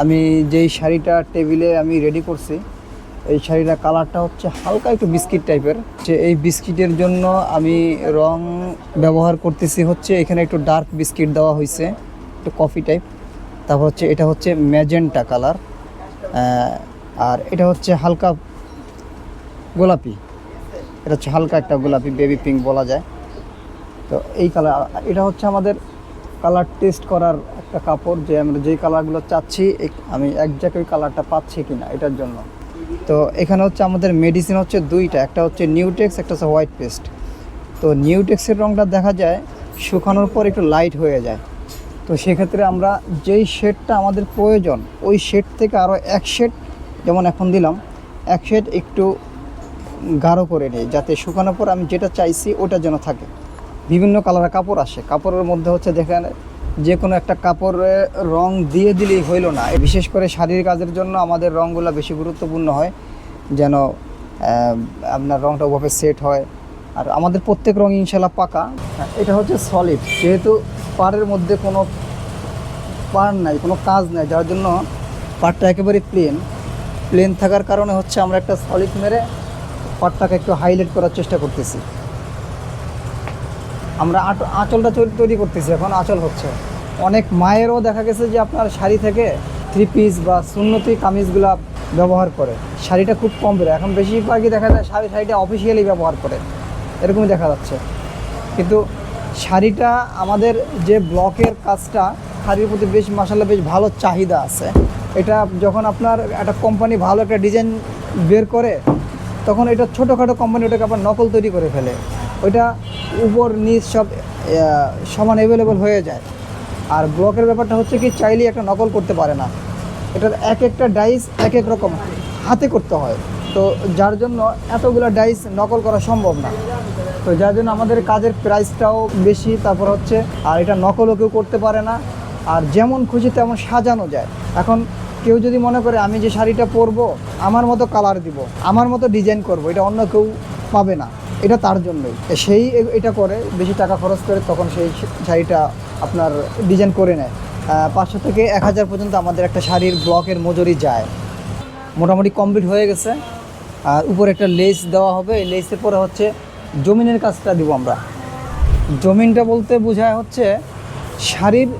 আমি যেই শাড়িটা টেবিলে আমি রেডি করছি, এই শাড়িটা কালারটা হচ্ছে হালকা একটু বিস্কিট টাইপের। যে এই বিস্কিটের জন্য আমি রং ব্যবহার করতেছি হচ্ছে এখানে একটু ডার্ক বিস্কিট দেওয়া হয়েছে একটু কফি টাইপ তারপর হচ্ছে এটা হচ্ছে ম্যাজেন্টা কালার আর এটা হচ্ছে হালকা গোলাপি। এটা হচ্ছে হালকা একটা গোলাপি বেবি পিঙ্ক বলা যায়। তো এই কালার এটা হচ্ছে আমাদের কালার টেস্ট করার একটা কাপড় যে আমরা যেই কালারগুলো চাচ্ছি আমি একজাক্ট ওই কালারটা পাচ্ছি কি না এটার জন্য। তো এখানে হচ্ছে আমাদের মেডিসিন হচ্ছে দুইটা, একটা হচ্ছে নিউটেক্স একটা হচ্ছে হোয়াইট পেস্ট তো নিউটেক্সের রঙটা দেখা যায়, শুকানোর পর একটু লাইট হয়ে যায়। তো সেক্ষেত্রে আমরা যেই শেডটা আমাদের প্রয়োজন, ওই শেড থেকে আরও এক শেড যেমন এখন দিলাম, এক শেড একটু গাঢ় করে নিই, যাতে শুকানোর পর আমি যেটা চাইছি ওটা যেন থাকে। বিভিন্ন কালারের কাপড় আসে। কাপড়ের মধ্যে হচ্ছে দেখেন যে কোনো একটা কাপড়ে রং দিয়ে দিলেই হইল না। বিশেষ করে শাড়ির কাজের জন্য আমাদের রঙগুলো বেশি গুরুত্বপূর্ণ হয়, যেন আপনার রংটা ওভাবে সেট হয়। আর আমাদের প্রত্যেক রং ইনশাল্লাহ পাকা। এটা হচ্ছে সলিড যেহেতু পাড়ের মধ্যে কোনো পার নাই, কোনো কাজ নাই, যার জন্য পাটটা একেবারে প্লেন প্লেন থাকার কারণে হচ্ছে আমরা একটা সলিড মেরে পাটটাকে একটু হাইলাইট করার চেষ্টা করতেছি। আমরা আঁচলটা তৈরি- তৈরি করতেছি, এখন আঁচল হচ্ছে। অনেক মায়েরও দেখা গেছে যে আপনার শাড়ি থেকে থ্রি পিস বা সুন্নতি কামিজগুলা ব্যবহার করে। শাড়িটা খুব কম বেরোয় এখন বেশিরভাগই দেখা যায় শাড়ি, শাড়িটা অফিসিয়ালি ব্যবহার করে। এরকমই দেখা যাচ্ছে। কিন্তু শাড়িটা আমাদের যে ব্লকের কাজটা, শাড়ির প্রতি বেশ মাসাল্লাহ বেশ ভালো চাহিদা আছে। এটা যখন আপনার একটা কোম্পানি ভালো একটা ডিজাইন বের করে, তখন এটা ছোটোখাটো কোম্পানি ওটাকে আবার নকল তৈরি করে ফেলে। ওইটা উপর, নিচ সব সমান অ্যাভেলেবল হয়ে যায়। আর ব্লকের ব্যাপারটা হচ্ছে কি, চাইলেই একটা নকল করতে পারে না। এটার এক একটা ডাইস এক এক রকম হাতে করতে হয়। তো যার জন্য এতগুলো ডাইস নকল করা সম্ভব না। তো যার জন্য আমাদের কাজের প্রাইসটাও বেশি, তারপর হচ্ছে, আর এটা নকলও কেউ করতে পারে না। আর যেমন খুশি তেমন সাজানো যায়। এখন কেউ যদি মনে করে, আমি যে শাড়িটা পরবো, আমার মতো কালার দিব, আমার মতো ডিজাইন করব, এটা অন্য কেউ পাবে না। এটা তার জন্যই। সেই এটা করে, বেশি টাকা খরচ করে তখন সেই শাড়িটা আপনার ডিজাইন করে নেয়। পাঁচশো থেকে এক হাজার পর্যন্ত আমাদের একটা শাড়ির ব্লকের মজুরি যায়। মোটামুটি কমপ্লিট হয়ে গেছে। আর উপরে একটা লেস দেওয়া হবে। এই লেসের পরে হচ্ছে জমিনের কাজটা দিব আমরা। জমিনটা বলতে বোঝায় হচ্ছে শাড়ির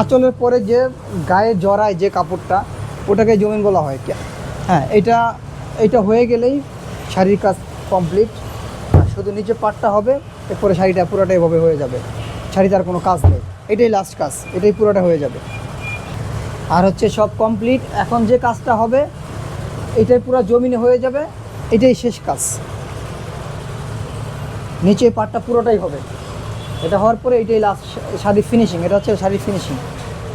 আঁচলের পরে যে গায়ে জড়ায় যে কাপড়টা, ওটাকে জমিন বলা হয়। হ্যাঁ এটা এটা হয়ে গেলেই শাড়ির কাজ কমপ্লিট শুধু নিচে পাটটা হবে, এরপরে শাড়িটা পুরোটা এভাবে হয়ে যাবে। শাড়িতে আর কোনো কাজ নেই। এটাই লাস্ট কাজ, এটাই পুরোটা হয়ে যাবে। আর হচ্ছে সব কমপ্লিট এখন যে কাজটা হবে, এটাই পুরো জমিনে হয়ে যাবে, এটাই শেষ কাজ। নিচে পাটটা পুরোটাই হবে। এটা হওয়ার পরে এটাই লাস্ট শাড়ির ফিনিশিং এটা হচ্ছে শাড়ির ফিনিশিং